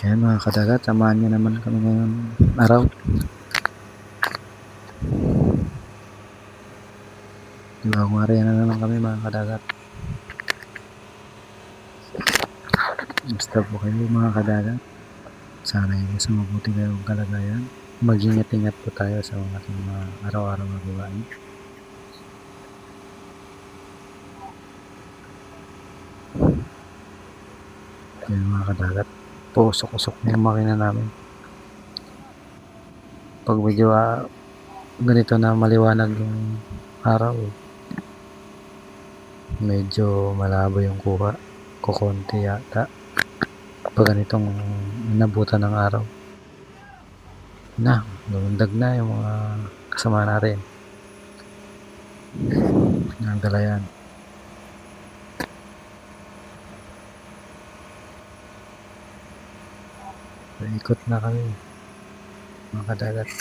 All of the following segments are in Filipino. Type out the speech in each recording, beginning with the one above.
Kaya mga kadagat, samahan niyo naman kami ngayong araw. Bagong area na naman kami mga kadagat. Basta po kayo mga kadagat. Sana yung mas mabuti kayong kalagayan. Mag-ingat-ingat po tayo sa ating mga araw-araw na gawain. Kaya mga kadagat, pusok-usok na yung makina namin. Pag medyo ah, ganito na maliwanag yung araw, medyo malabo yung kuha. Kukunti yata. Pag ganitong nabutan ng araw. Na, lumundag na yung mga kasama natin. Ang galayan. Ikot na kami. Mga kadagat.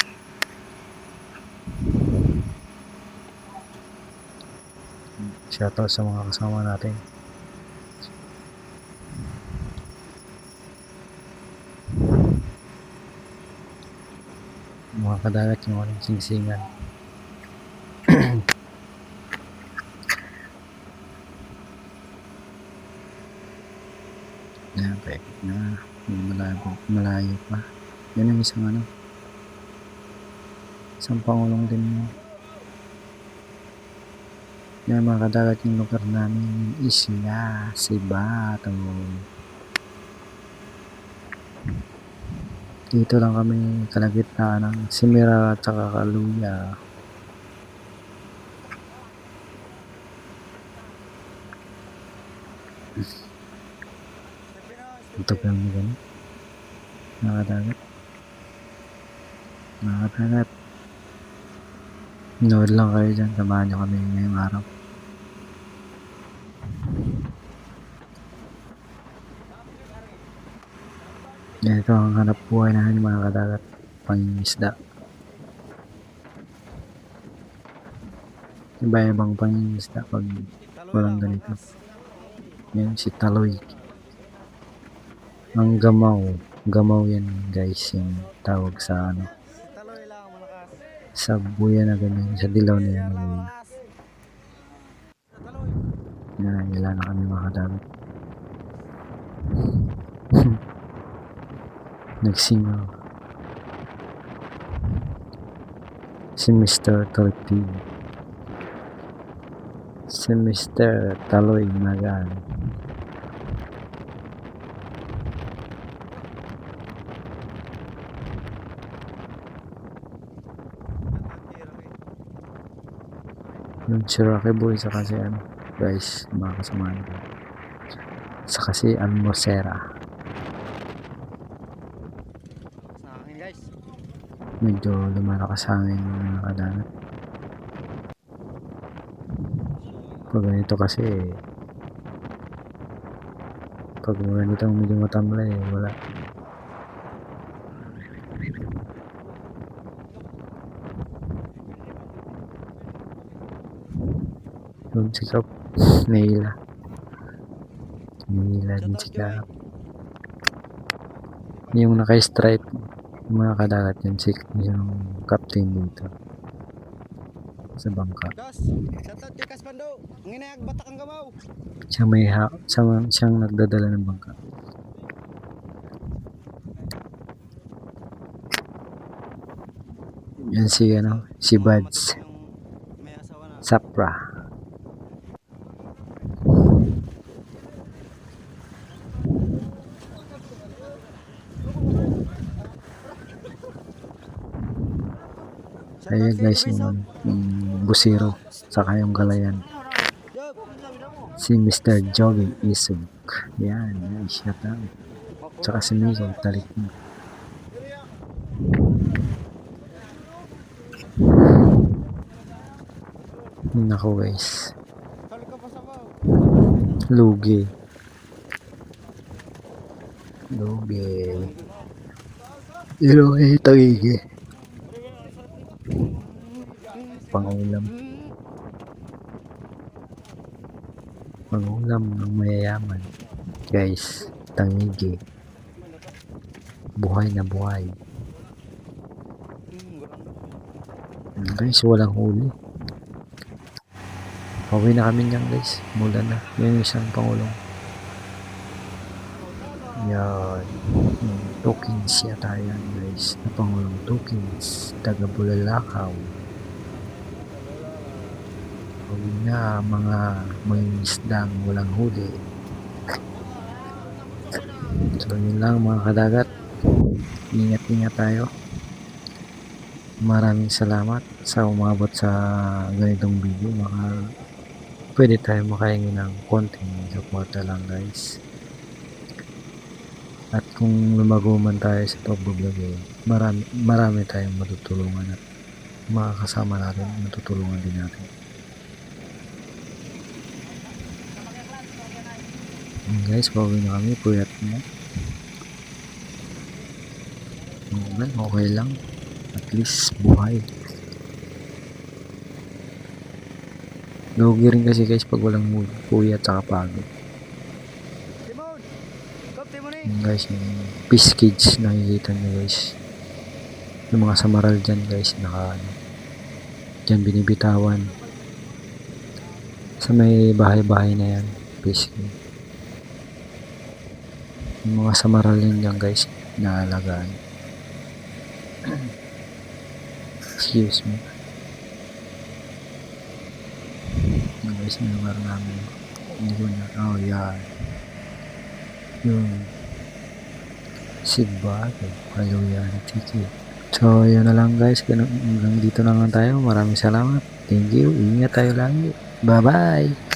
Shoutout sa mga kasama natin. Mga kadagat yung walang singsingan. Yan, paikot na. May Malayo, pa. Yan ang isang ano. Isang pangulong din mo. Yan mga kadagat yung lugar namin. Isla, Sibato. Dito lang kami kalagitnaan ng Simira at saka Kaluya. Ito pa yung ganun. Nakadagat. Nakadagat. Nood lang kayo dyan. Samahan nyo kami ngayong araw. Ito ang hanap buhay namin mga kadagat. Pangingisda. Iba-ibang pangingisda pag walang ganito. Yan si Taloy. Ang gamaw. Gamaw yan guys. Yung tawag sa ano. Sa buya na ganyan. Sa dilaw na yan. Yan. Ilan na kami mga kadagat. Nagsingaw. Si Mr. Torpid. Si Mr. Taloy Magan. Yung si Rocky Boy sa kasi ano, guys, mga kasamahan ko. Sa kasi Almorcera. Sa akin guys. Medyo lumalakas hangin yung mga kadagat. Pag ganito kasi, pag ganitong medyo matamlay, wala. Yung si Kap, Naila. Naila din si Kap. Yung naka-stripe, yung mga kadagat yun, si yung captain dito. Sa bangka. Siya may ha, siya, siyang nagdadala ng bangka. Yan si ano, si Buds. Sapra. Shoutout Ayan kay guys, yung, yung busiro, saka yung galayan. Si Mr. Joey Isug. Yan, yan, shout out. Tsaka si Miko, talik mo. Nako guys, lugi. Lugi. Ilo eh, tagigi. Pangulam. Pangulam ng mayayaman. Guys, tangigi. buhay na buhay. Mm, Guys, walang huli. Pauwi na kami niyan guys. Mula na. Yun yung isang pangulong. Yan. Yung Tokens yata yan guys. Na pangulong Tokens. Taga Bulalakaw. Pauwi na mga may isdang walang huli. So yun lang mga kadagat. Ingat-ingat tayo. Maraming salamat sa umabot sa ganitong video. Mga pwede tayo makahingi ng konting suporta lang guys. At kung lumago man tayo sa pagbablog eh, marami, marami tayong matutulungan at mga kasama natin, matutulungan din natin. Yun guys, pauwi na kami, puyat na. Okay, okay lang. At least buhay. Lugi rin kasi guys pag walang mood, puyat saka pagod. Yung guys, yung fish cage nakikita nyo guys. Yung mga samaral dyan guys, naka ano, dyan binibitawan. Sa may bahay-bahay na yan, fish cage. Yung mga samaral yun dyan guys, naalagaan. Excuse me. Yung guys, yung lugar namin. Hindi ko na, oh yeah. Yung Sigbagay. Hallelujah tiki. So, yun na lang guys. Hanggang dito na lang tayo. Maraming salamat. Thank you. Ingat tayo lagi. Bye-bye.